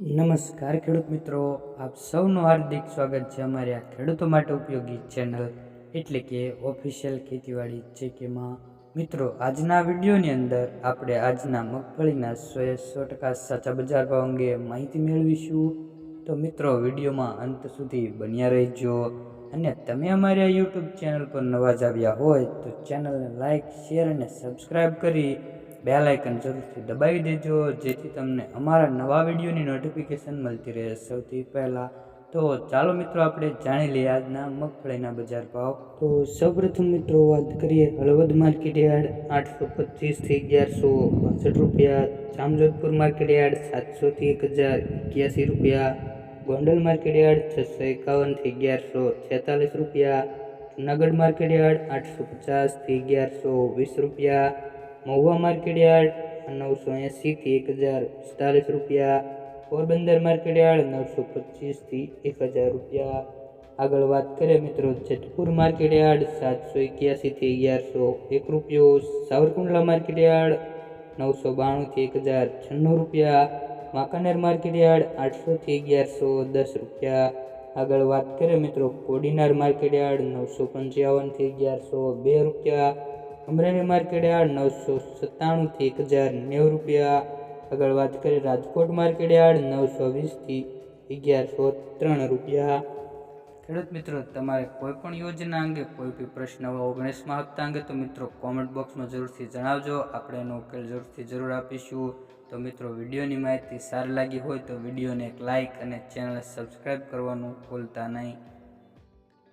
નમસ્કાર ખેડૂત મિત્રો, આપ સૌનું હાર્દિક સ્વાગત છે અમારી આ ખેડૂતો માટે ઉપયોગી ચેનલ એટલે કે ઓફિશિયલ ખેતીવાડી ચેકીમાં. મિત્રો, આજના વિડીયોની અંદર આપણે આજના મગફળીના સો સો ટકા સાચા બજાર ભાવ અંગે માહિતી મેળવીશું. તો મિત્રો, વિડીયોમાં અંત સુધી બન્યા રહેજો. અને તમે અમારી આ યુટ્યુબ ચેનલ પર નવા જ આવ્યા હોય તો ચેનલને લાઇક શેર અને સબસ્ક્રાઈબ કરી બેલ આઇકન જરૂરથી દબાવી દેજો, જેથી તમને અમારા નવા વિડીયોની નોટિફિકેશન મળતી રહે સૌથી પહેલાં. તો ચાલો મિત્રો, આપણે જાણી લઈએ આજના મગફળીના બજાર ભાવ. તો સૌપ્રથમ મિત્રો, વાત કરીએ હળવદ માર્કેટ યાર્ડ આઠસો પચીસથી અગિયારસો બાસઠ રૂપિયા, જામજોધપુર માર્કેટ યાર્ડ સાતસોથી એક હજાર એક્યાસી રૂપિયા, ગોંડલ માર્કેટ યાર્ડ છસો એકાવનથી અગિયારસો છેતાલીસ રૂપિયા, જુનાગઢ માર્કેટ યાર્ડ આઠસો પચાસથી અગિયારસો વીસ રૂપિયા મહુવા માર્કેટ યાર્ડ નવસો એંસીથી એક હજાર પિસ્તાલીસ રૂપિયા પોરબંદર માર્કેટ યાર્ડ નવસો પચીસથી એક હજાર રૂપિયા આગળ વાત કરીએ મિત્રો જેતપુર માર્કેટ યાર્ડ સાતસો એક્યાસીથી અગિયારસો એક રૂપિયો સાવરકુંડલા માર્કેટ યાર્ડ નવસો બાણુંથી એક હજાર છન્નું રૂપિયા વાંકાનેર માર્કેટ યાર્ડ આઠસોથી અગિયારસો દસ રૂપિયા આગળ વાત કરીએ મિત્રો કોડીનાર માર્કેટ યાર્ડ નવસો પંચાવનથી અગિયારસો બે રૂપિયા અમરેલી માર્કેટ યાર્ડ નવસો સત્તાણુંથી એક હજાર નેવું રૂપિયા. આગળ વાત કરીએ રાજકોટ માર્કેટ યાર્ડ નવસો વીસથી અગિયારસો ત્રણ રૂપિયા. ખેડૂત મિત્રો, તમારે કોઈ પણ યોજના અંગે કોઈ બી પ્રશ્ન હોય ઓગણીસમાં હપ્તા અંગે, તો મિત્રો કોમેન્ટ બોક્સમાં જરૂરથી જણાવજો. આપણે એનો ઉકેલ જરૂરથી જરૂર આપીશું. તો મિત્રો, વિડીયોની માહિતી સારી લાગી હોય તો વિડીયોને એક લાઇક અને ચેનલ સબસ્ક્રાઈબ કરવાનું ભૂલતા નહીં.